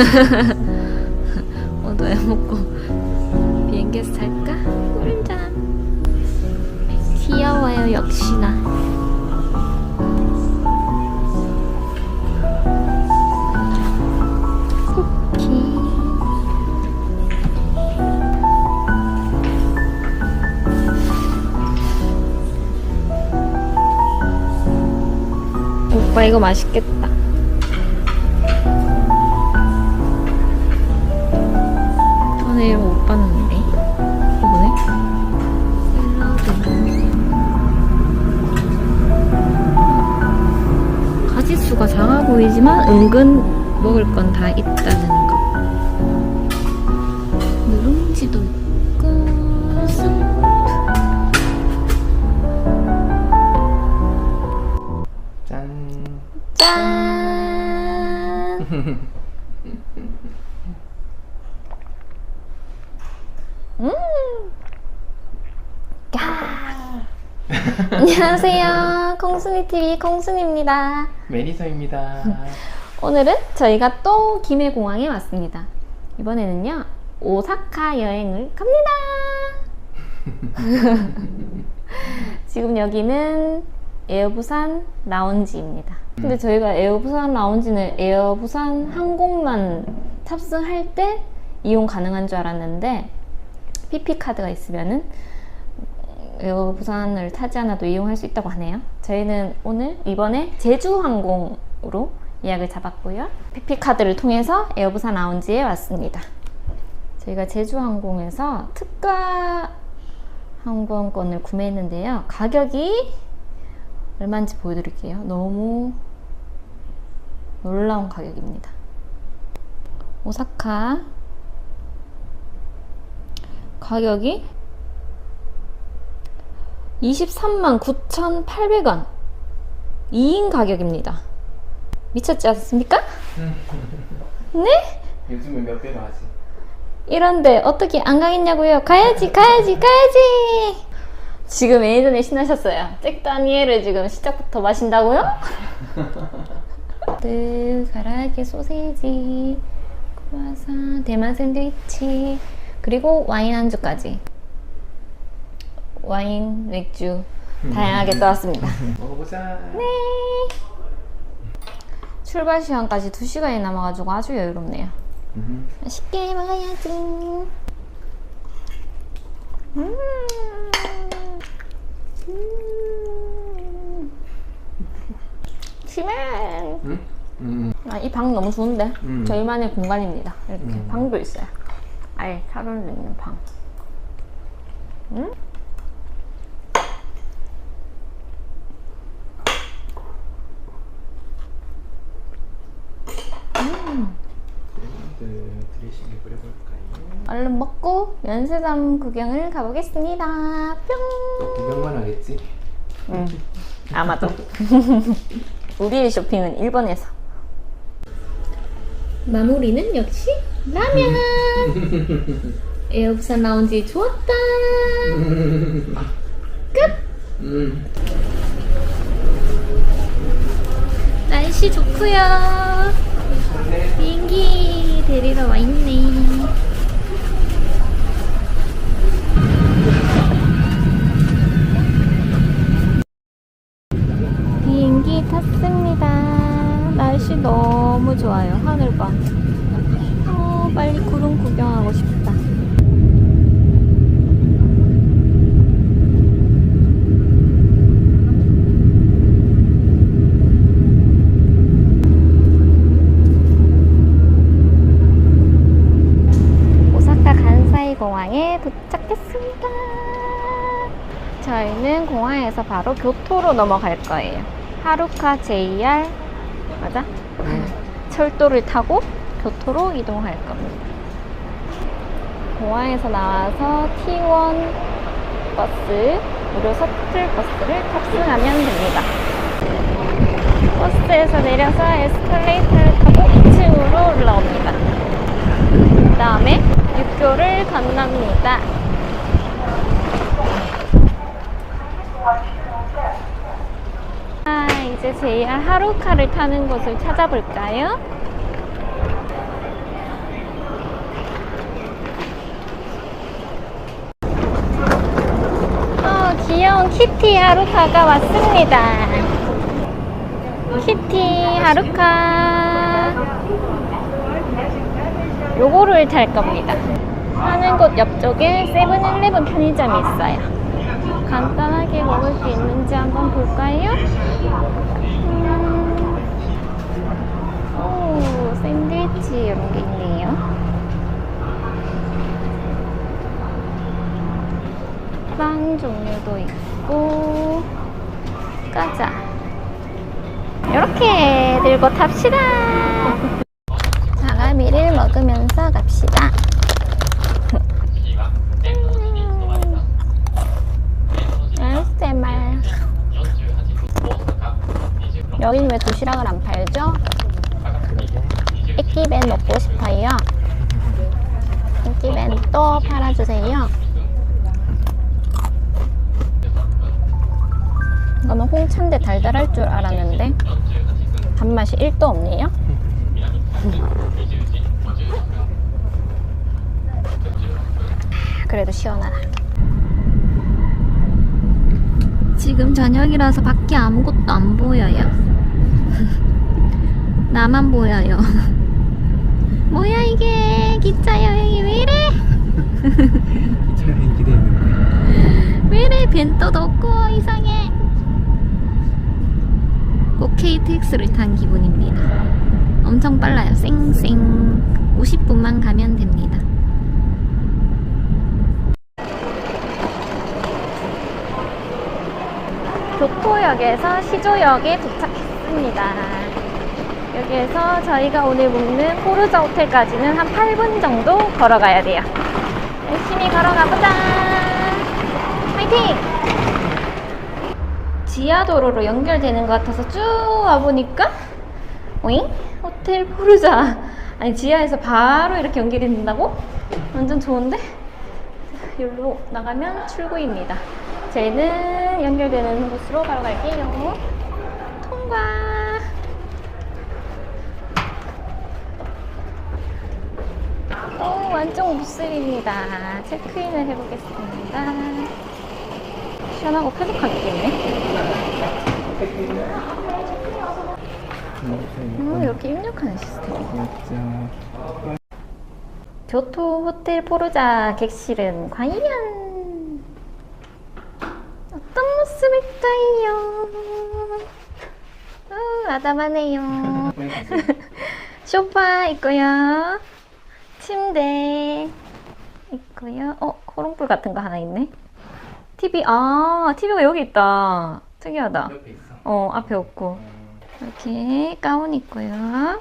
오늘 왜 먹고 비행기에서 살까? 꿀잠. 귀여워요 역시나. 쿠키. 오빠 이거 맛있겠다. 보이지만 은근 먹을 건 다 있다는 거. 누룽지도 있고, 스프. 짠. 짠! 음! 야! 안녕하세요. 콩순이TV 콩순입니다. 메리서입니다. 오늘은 저희가 또 김해공항에 왔습니다. 이번에는요, 오사카 여행을 갑니다! 지금 여기는 에어부산 라운지입니다. 근데 저희가 에어부산 라운지는 에어부산 항공만 탑승할 때 이용 가능한 줄 알았는데 PP 카드가 있으면은 에어부산을 타지 않아도 이용할 수 있다고 하네요. 저희는 오늘 이번에 제주항공으로 예약을 잡았고요. PP 카드를 통해서 에어부산 라운지에 왔습니다. 저희가 제주항공에서 특가 항공권을 구매했는데요. 가격이 얼마인지 보여드릴게요. 너무 놀라운 가격입니다. 오사카 가격이 23만 9,800원 2인 가격입니다. 미쳤지 않습니까? 네? 요즘은 몇 배로 하지? 이런데 어떻게 안 가겠냐고요? 가야지, 가야지, 가야지! 지금 매니저님 신나셨어요. 잭다니엘을 지금 시작부터 마신다고요? 드 가라게 소세지, 크루아상, 대만 샌드위치, 그리고 와인 안주까지. 와인, 맥주, 다양하게 떠왔습니다. 먹어보자. 네. 출발 시간까지 2시간이 남아가지고 아주 여유롭네요. 음. 맛있게 먹어야지. 음. 음. 심해. 음? 음. 아, 이 방 너무 좋은데? 음. 저희만의 공간입니다. 이렇게 음. 방도 있어요. 아예 차로는 있는 방. 음? 샐러드 드레싱을 뿌려볼까요? 얼른 먹고 면세점 구경을 가보겠습니다. 뿅! 또 구경만 하겠지? 응. 아마도. 우리의 쇼핑은 일본에서. 마무리는 역시 라면. 에어부산 라운지 좋았다. 끝. 음. 날씨 좋고요. 저희는 공항에서 바로 교토로 넘어갈 거예요. 하루카 JR 맞아? 철도를 타고 교토로 이동할 겁니다. 공항에서 나와서 T1 버스, 무료 서틀 버스를 탑승하면 됩니다. 버스에서 내려서 에스컬레이터를 타고 2층으로 올라옵니다. 그 다음에 육교를 건넙니다. 아, 이제 JR 하루카를 타는 곳을 찾아볼까요? 어, 귀여운 키티 하루카가 왔습니다. 키티 하루카. 요거를 탈 겁니다. 사는 곳 옆쪽에 세븐일레븐 편의점이 있어요. 간단하게 먹을 게 있는지 한번 볼까요? 음, 오, 샌드위치 이런 게 있네요. 빵 종류도 있고, 가자. 이렇게 들고 탑시다. 자가미를 먹으면서 갑시다. 여긴 왜 도시락을 안 팔죠? 액기벤 먹고 싶어요. 액기벤 또 팔아주세요. 이거는 홍차인데 달달할 줄 알았는데 단맛이 1도 없네요. 그래도 시원하다. 지금 저녁이라서 밖에 아무것도 안 보여요. 나만 보여요. 뭐야 이게 기차 여행이 왜 이래? 차라리 기대했는데. 왜 이래 벤또도 없고 이상해. 꼭 KTX를 탄 기분입니다. 엄청 빨라요. 쌩쌩 50분만 가면 됩니다. 교토역에서 시조역에 도착했습니다. 여기에서 저희가 오늘 묵는 포르자 호텔까지는 한 8분 정도 걸어가야 돼요. 열심히 걸어가보자. 화이팅! 지하도로로 연결되는 것 같아서 쭉 와보니까 오잉? 호텔 포르자 아니 지하에서 바로 이렇게 연결이 된다고? 완전 좋은데? 여기로 나가면 출구입니다. 저희는 연결되는 곳으로 바로 갈게요. 통과! 무슬입니다. 체크인을 해보겠습니다. 시원하고 쾌적한 느낌이네. 음, 이렇게 입력하는 시스템. 진짜. 교토 호텔 포르자 객실은 과연 어떤 모습일까요? 어, 아담하네요. 소파 있고요. 침대 있고요. 어, 코롱불 같은 거 하나 있네. TV, 아, TV가 여기 있다. 특이하다. 옆에 있어. 어, 앞에 없고. 이렇게 가운 있고요.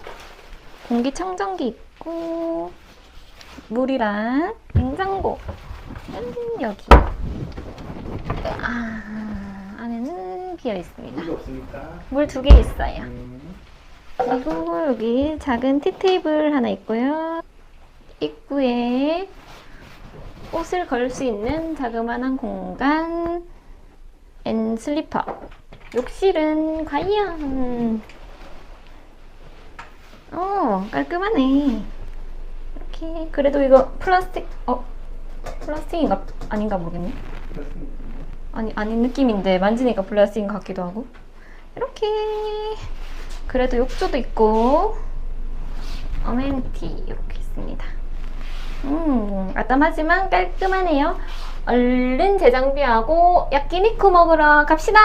공기청정기 있고, 물이랑 냉장고. 음, 여기. 아, 안에는 비어 있습니다. 물이 없으니까. 물 두 개 있어요. 음. 그리고 여기 작은 티테이블 하나 있고요. 입구에 옷을 걸 수 있는 자그마한 공간 앤 슬리퍼. 욕실은 과연 어 깔끔하네. 이렇게 그래도 이거 플라스틱 어 플라스틱인가 아닌가 모르겠네. 아니 아닌 느낌인데 만지니까 플라스틱인 것 같기도 하고 이렇게 그래도 욕조도 있고 어메니티 이렇게 있습니다 음 아담하지만 깔끔하네요. 얼른 재정비하고 야끼니쿠 먹으러 갑시다